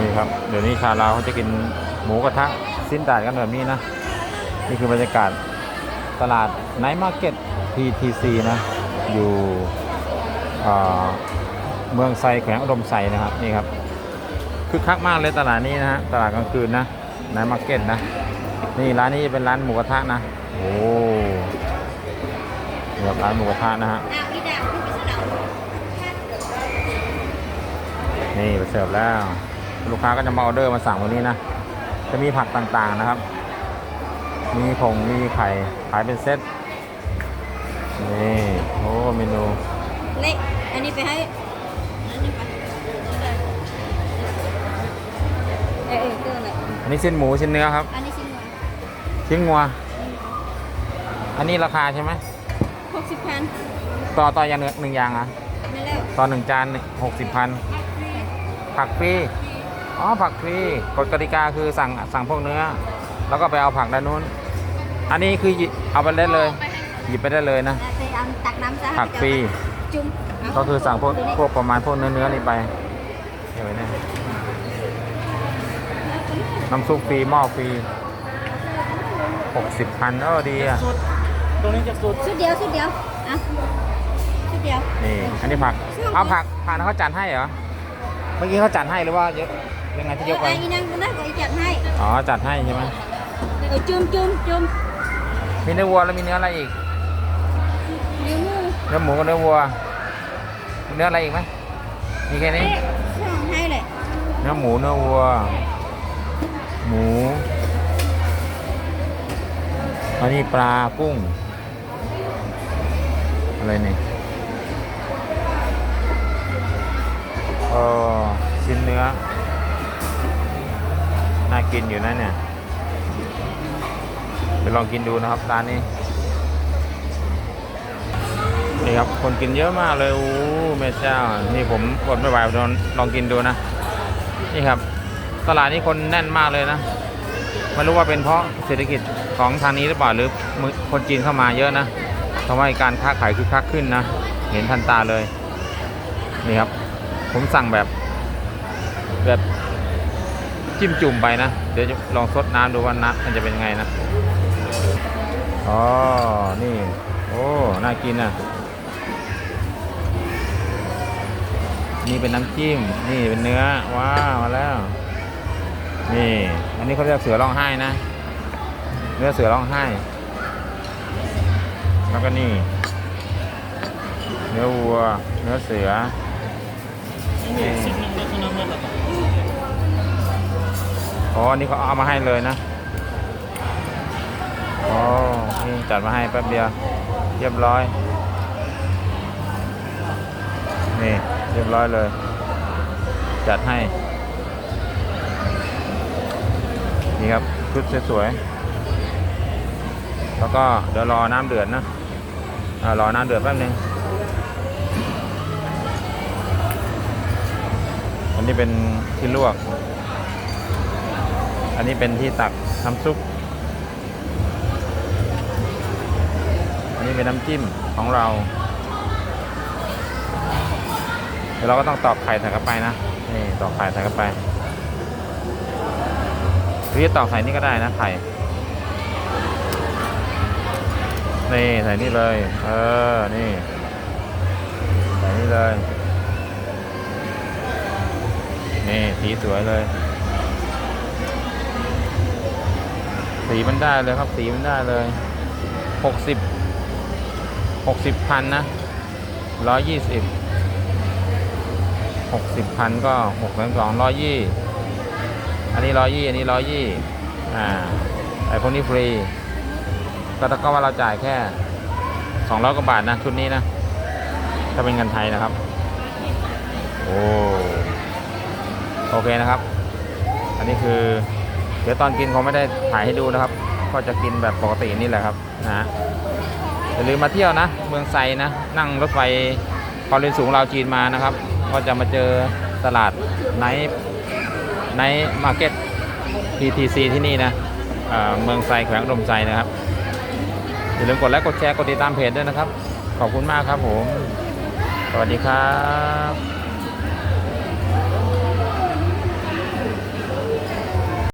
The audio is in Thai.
นี่ครับ เดี๋ยวนี้ชาลาวเขาจะกินหมูกระทะสิ้นดาดกันแบบนี้นะ นี่คือบรรยากาศตลาดไนท์มาร์เก็ต PTC นะ อยู่เมืองไซแขวงอุดมไซนะครับนี่ครับคือคักมากเลยตลาดนี้นะฮะตลาดกลางคืนนะไนท์มาร์เก็ตนะ นี่ร้านนี้เป็นร้านหมูกระทะนะโอ้นี่ครับร้านหมูกระทะนะฮะนี่ไปเสิร์ฟแล้ว ลูกค้าก็จะมาออเดอร์มาสั่งวันนี้นะ จะมีผักต่างๆนะครับ มีผงมีไข่ขายเป็นเซต นี่ โอ้เมนูเล็กอันนี้ไปให้อันนี้ไปเออเออเกินเลยอันนี้ชิ้นหมูชิ้นเนื้อครับ อันนี้ชิ้นละชิ้นงัว อันนี้ราคาใช่ไหมหกสิบพันต่อต่ออย่างหนึ่งหนึ่งอย่างอะไม่แล้วต่อหนึ่งจานหกสิบพันผักฟรี อ๋อผักฟรีกฎกติกาคือสั่งสั่งพวกเนื้อ แล้วก็ไปเอาผักด้านนู้น อันนี้คือหยิบเอาไปได้เลย หยิบไปได้เลยนะแล้วไปเอาตักน้ำซะผักฟรี จุ่มเาก็คือสั่งพวกดูนี่พวกประมาณพวกเนื้อเนื้อนี่ไปเดี๋ยวไว้เนี่ยน้ำซุปฟรีหม้อฟรีหกสิบพันเออดีอะสุดตรงนี้จะสุดชุดเดียวชุดเดียวอะชุดเดียวนี่อันนี้ผักเอาผักผักนั้นเขาจัดให้เหรอเมื่อกี้เขาจัดให้หรือว่าเยอะ ยังไงที่ยกเอไปออีนั่งก็ได้ก็อีจัดให้อ๋อ จัดให้ใช่ไหมเออจุ่มจุ่มจุ่มมีเนื้อวัวแล้วมีเนื้ออะไรอีกนิ้วมือเนื้อหมูกับเนื้อวัวมีเนื้ออะไรอีกไหมมีแค่นี้ช่องให้เลยเนื้อหมูเนื้อวัว หมูอันนี้ปลากุ้ง อะไรเนี่ยเออชิ้นเนื้อน่า กินอยู่นะเนี่ยไปลองกินดูนะครับร้านนี้นี่ครับคนกินเยอะมากเลยโอ้แม่เจ้า นี่ผมอดไม่ไหวลองลองกินดูนะ นี่ครับ ตลาดนี้คนแน่นมากเลยนะไม่รู้ว่าเป็นเพราะเศรษฐกิจของทางนี้หรือเปล่าหรือมือคนจีนเข้ามาเยอะนะทำให้การค้าขายคึกคักขึ้นนะ เห็นทันตาเลย นี่ครับ ผมสั่งแบบแบบ จิ้มจุ่มไปนะ เดี๋ยวลองซดน้ำดูว่าน้ำมันจะเป็นยังไงนะ อ๋อ นี่ โอ้ น่ากินอะนี่เป็นน้ำจิ้ม นี่เป็นเนื้อ ว้าว มาแล้ว นี่ อันนี้เขาเรียกเสือร้องไห้นะ เนื้อเสือร้องไห้ แล้วก็นี่ เนื้อวัว เนื้อเสือ นี่ อ๋อนี่เขาเอามาให้เลยนะอ๋อนี่จัดมาให้แป๊บเดียว เรียบร้อย นี่เรียบร้อยเลย จัดให้ นี่ครับชุดสวยๆ แล้วก็เดี๋ยวรอน้ำเดือดนะอรอน้ำเดือดแป๊บนึง อันนี้เป็นที่ลวก อันนี้เป็นที่ตักน้ำซุป อันนี้เป็นน้ำจิ้มของเรา เดี๋ยวเราก็ต้องตอกไข่ใส่เข้าไปนะ นี่ตอกไข่ใส่เข้าไปหรือจะตอกใส่นี่ก็ได้นะไข่ นี่ใส่นี่เลย เออ นี่ ใส่นี่เลย นี่สีสวยเลย สีมันได้เลยครับ สีมันได้เลยหกสิบหกสิบพันนะร้อยยี่สิบหกสิบพันก็หกแสนสองร้อยยี่อันนี้ร้อยยี่อันนี้ร้อยยี่อ่าไอพวกนี้ฟรี ก็ถ้าก็ว่าเราจ่ายแค่สองร้อยกว่าบาทนะชุดนี้นะ ถ้าเป็นเงินไทยนะครับ โอ้โอเคนะครับ อันนี้คือ ดี๋ยวตอนกินคงไม่ได้ถ่ายให้ดูนะครับ ก็จะกินแบบปกตินี่แหละครับนะฮะอย่าลืมมาเที่ยวนะ เมืองไซนะ นั่งรถไฟความเร็วสูงลาวจีนมานะครับ ก็จะมาเจอตลาดไนท์ไนท์มาร์เก็ต PTC ที่นี่นะเเมืองไซแขวงอุดมไซนะครับอย่าลืมกดไลค์กดแชร์กดติดตามเพจด้วยนะครับ ขอบคุณมากครับผม สวัสดีครับ